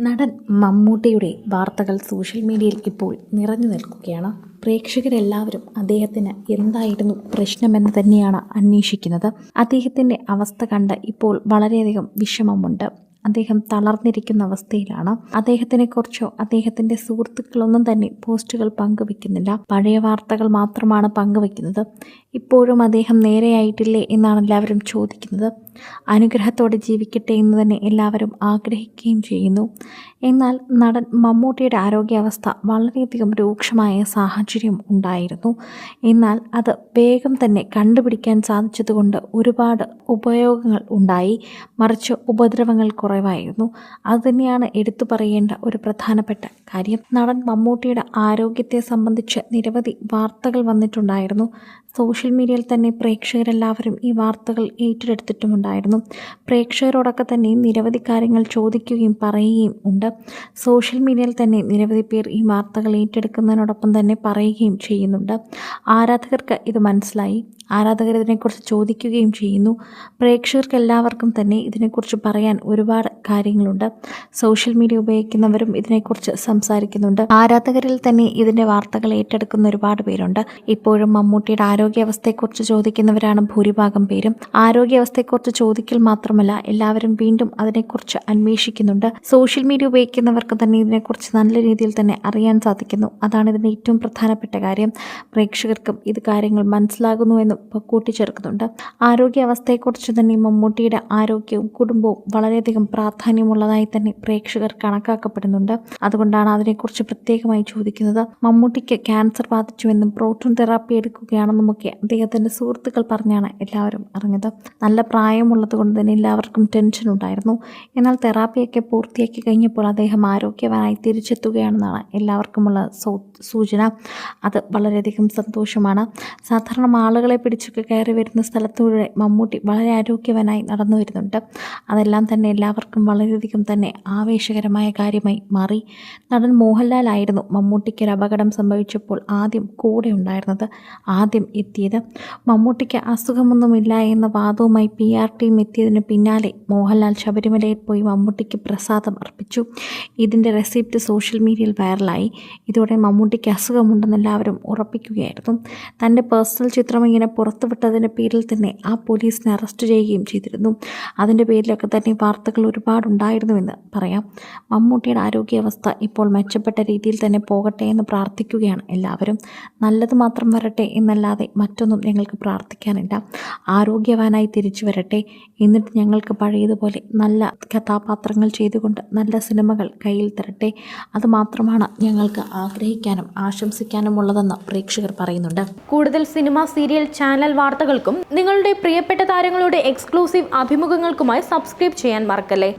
നടൻ മമ്മൂട്ടിയുടെ വാർത്തകൾ സോഷ്യൽ മീഡിയയിൽ ഇപ്പോൾ നിറഞ്ഞു നിൽക്കുകയാണ്. പ്രേക്ഷകരെല്ലാവരും അദ്ദേഹത്തിന് എന്തായിരുന്നു പ്രശ്നമെന്ന് തന്നെയാണ് അന്വേഷിക്കുന്നത്. അദ്ദേഹത്തിന്റെ അവസ്ഥ കണ്ട് ഇപ്പോൾ വളരെയധികം വിഷമമുണ്ട്. അദ്ദേഹം തളർന്നിരിക്കുന്ന അവസ്ഥയിലാണ്. അദ്ദേഹത്തിനെ കുറിച്ചോ അദ്ദേഹത്തിന്റെ സുഹൃത്തുക്കളൊന്നും തന്നെ പോസ്റ്റുകൾ പങ്കുവെക്കുന്നില്ല പഴയ വാർത്തകൾ മാത്രമാണ് പങ്കുവെക്കുന്നത് ഇപ്പോഴും അദ്ദേഹം നേരെയായിട്ടില്ലേ എന്നാണ് എല്ലാവരും ചോദിക്കുന്നത്. അനുഗ്രഹത്തോടെ ജീവിക്കട്ടെ എന്ന് തന്നെ എല്ലാവരും ആഗ്രഹിക്കുകയും ചെയ്യുന്നു. എന്നാൽ നടൻ മമ്മൂട്ടിയുടെ ആരോഗ്യാവസ്ഥ വളരെയധികം രൂക്ഷമായ സാഹചര്യം ഉണ്ടായിരുന്നു. എന്നാൽ അത് വേഗം തന്നെ കണ്ടുപിടിക്കാൻ സാധിച്ചതുകൊണ്ട് ഒരുപാട് ഉപയോഗങ്ങൾ ഉണ്ടായി. മറിച്ച് ഉപദ്രവങ്ങൾ കുറവായിരുന്നു. അതുതന്നെയാണ് എടുത്തു പറയേണ്ട ഒരു പ്രധാനപ്പെട്ട കാര്യം. നടൻ മമ്മൂട്ടിയുടെ ആരോഗ്യത്തെ സംബന്ധിച്ച് നിരവധി വാർത്തകൾ വന്നിട്ടുണ്ടായിരുന്നു. സോഷ്യൽ മീഡിയയിൽ തന്നെ പ്രേക്ഷകരെല്ലാവരും ഈ വാർത്തകൾ ഏറ്റെടുത്തിട്ടുമുണ്ടായിരുന്നു. പ്രേക്ഷകരോടൊക്കെ തന്നെ നിരവധി കാര്യങ്ങൾ ചോദിക്കുകയും പറയുകയും ഉണ്ട്. സോഷ്യൽ മീഡിയയിൽ തന്നെ നിരവധി പേർ ഈ വാർത്തകൾ ഏറ്റെടുക്കുന്നതിനോടൊപ്പം തന്നെ പറയുകയും ചെയ്യുന്നുണ്ട്. ആരാധകർക്ക് ഇത് മനസ്സിലായി. ആരാധകർ ഇതിനെക്കുറിച്ച് ചോദിക്കുകയും ചെയ്യുന്നു. പ്രേക്ഷകർക്ക് എല്ലാവർക്കും തന്നെ ഇതിനെക്കുറിച്ച് പറയാൻ ഒരുപാട് കാര്യങ്ങളുണ്ട്. സോഷ്യൽ മീഡിയ ഉപയോഗിക്കുന്നവരും ഇതിനെക്കുറിച്ച് സംസാരിക്കുന്നുണ്ട്. ആരാധകരിൽ തന്നെ ഇതിന്റെ വാർത്തകൾ ഏറ്റെടുക്കുന്ന ഒരുപാട് പേരുണ്ട്. ഇപ്പോഴും മമ്മൂട്ടിയുടെ ആരോഗ്യാവസ്ഥയെക്കുറിച്ച് ചോദിക്കുന്നവരാണ് ഭൂരിഭാഗം പേരും. ആരോഗ്യാവസ്ഥയെക്കുറിച്ച് ചോദിക്കൽ മാത്രമല്ല എല്ലാവരും വീണ്ടും അതിനെക്കുറിച്ച് അന്വേഷിക്കുന്നുണ്ട്. സോഷ്യൽ മീഡിയ ഉപയോഗിക്കുന്നവർക്ക് തന്നെ ഇതിനെക്കുറിച്ച് നല്ല രീതിയിൽ തന്നെ അറിയാൻ സാധിക്കുന്നു. അതാണ് ഇതിന്റെ ഏറ്റവും പ്രധാനപ്പെട്ട കാര്യം. പ്രേക്ഷകർക്കും ഇത് കാര്യങ്ങൾ മനസ്സിലാകുന്നു എന്ന് കൂട്ടിച്ചേർക്കുന്നുണ്ട്. ആരോഗ്യാവസ്ഥയെക്കുറിച്ച് തന്നെ മമ്മൂട്ടിയുടെ ആരോഗ്യവും കുടുംബവും വളരെയധികം പ്രാധാന്യമുള്ളതായി തന്നെ പ്രേക്ഷകർ കണക്കാക്കപ്പെടുന്നുണ്ട്. അതുകൊണ്ടാണ് അതിനെക്കുറിച്ച് പ്രത്യേകമായി ചോദിക്കുന്നത്. മമ്മൂട്ടിക്ക് ക്യാൻസർ ബാധിച്ചുവെന്നും പ്രോട്ടോൺ തെറാപ്പി എടുക്കുകയാണെന്നുമൊക്കെ അദ്ദേഹത്തിന്റെ സുഹൃത്തുക്കൾ പറഞ്ഞാണ് എല്ലാവരും അറിഞ്ഞത്. നല്ല പ്രായമുള്ളത് കൊണ്ട് തന്നെ എല്ലാവർക്കും ടെൻഷൻ ഉണ്ടായിരുന്നു എന്നാൽ തെറാപ്പിയൊക്കെ പൂർത്തിയാക്കി കഴിഞ്ഞപ്പോൾ അദ്ദേഹം ആരോഗ്യവാനായി തിരിച്ചെത്തുകയാണെന്നാണ് എല്ലാവർക്കുമുള്ള സൂചന. അത് വളരെയധികം സന്തോഷമാണ്. സാധാരണ ആളുകളെ പിടിച്ചൊക്കെ കയറി വരുന്ന സ്ഥലത്തൂടെ മമ്മൂട്ടി വളരെ ആരോഗ്യവാനായി നടന്നു വരുന്നുണ്ട്. അതെല്ലാം തന്നെ എല്ലാവർക്കും വളരെയധികം തന്നെ ആവേശകരമായ കാര്യമായി മാറി. നടൻ മോഹൻലാലായിരുന്നു മമ്മൂട്ടിക്ക് ഒരു അപകടം സംഭവിച്ചപ്പോൾ ആദ്യം കൂടെ ഉണ്ടായിരുന്നത് ആദ്യം എത്തിയത്. മമ്മൂട്ടിക്ക് അസുഖമൊന്നുമില്ല എന്ന വാദവുമായി പി ആർ ടീം എത്തിയതിന് പിന്നാലെ മോഹൻലാൽ ശബരിമലയിൽ പോയി മമ്മൂട്ടിക്ക് പ്രസാദം അർപ്പിച്ചു. ഇതിന്റെ റെസിപ്റ്റ് സോഷ്യൽ മീഡിയയിൽ വൈറലായി ഇതോടെ മമ്മൂട്ടിക്ക് അസുഖമുണ്ടെന്ന് എല്ലാവരും ഉറപ്പിക്കുകയായിരുന്നു. തന്റെ പേഴ്സണൽ ചിത്രം ഇങ്ങനെ പുറത്തുവിട്ടതിന്റെ പേരിൽ തന്നെ ആ പോലീസിനെ അറസ്റ്റ് ചെയ്യുകയും ചെയ്തിരുന്നു. അതിന്റെ പേരിലൊക്കെ തന്നെ വാർത്തകൾ ഒരുപാടുണ്ടായിരുന്നുവെന്ന് പറയാം. മമ്മൂട്ടിയുടെ ആരോഗ്യാവസ്ഥ ഇപ്പോൾ മെച്ചപ്പെട്ട രീതിയിൽ തന്നെ പോകട്ടെ എന്ന് പ്രാർത്ഥിക്കുകയാണ് എല്ലാവരും. നല്ലത് മാത്രം വരട്ടെ എന്നല്ലാതെ മറ്റൊന്നും ഞങ്ങൾക്ക് പ്രാർത്ഥിക്കാനില്ല. ആരോഗ്യവാനായി തിരിച്ചു വരട്ടെ. എന്നിട്ട് ഞങ്ങൾക്ക് പഴയതുപോലെ നല്ല കഥാപാത്രങ്ങൾ ചെയ്തുകൊണ്ട് നല്ല സിനിമകൾ കയ്യിൽ തരട്ടെ. അതുമാത്രമാണ് ഞങ്ങൾക്ക് ആഗ്രഹിക്കാനും ആശംസിക്കാനുമുള്ളതെന്ന് പ്രേക്ഷകർ പറയുന്നുണ്ട്. കൂടുതൽ സിനിമ സീരിയൽ ചാനൽ വാർത്തകൾക്കും നിങ്ങളുടെ പ്രിയപ്പെട്ട താരങ്ങളുടെ എക്സ്ക്ലൂസീവ് അഭിമുഖങ്ങൾക്കുമായി സബ്സ്ക്രൈബ് ചെയ്യാൻ മറക്കല്ലേ?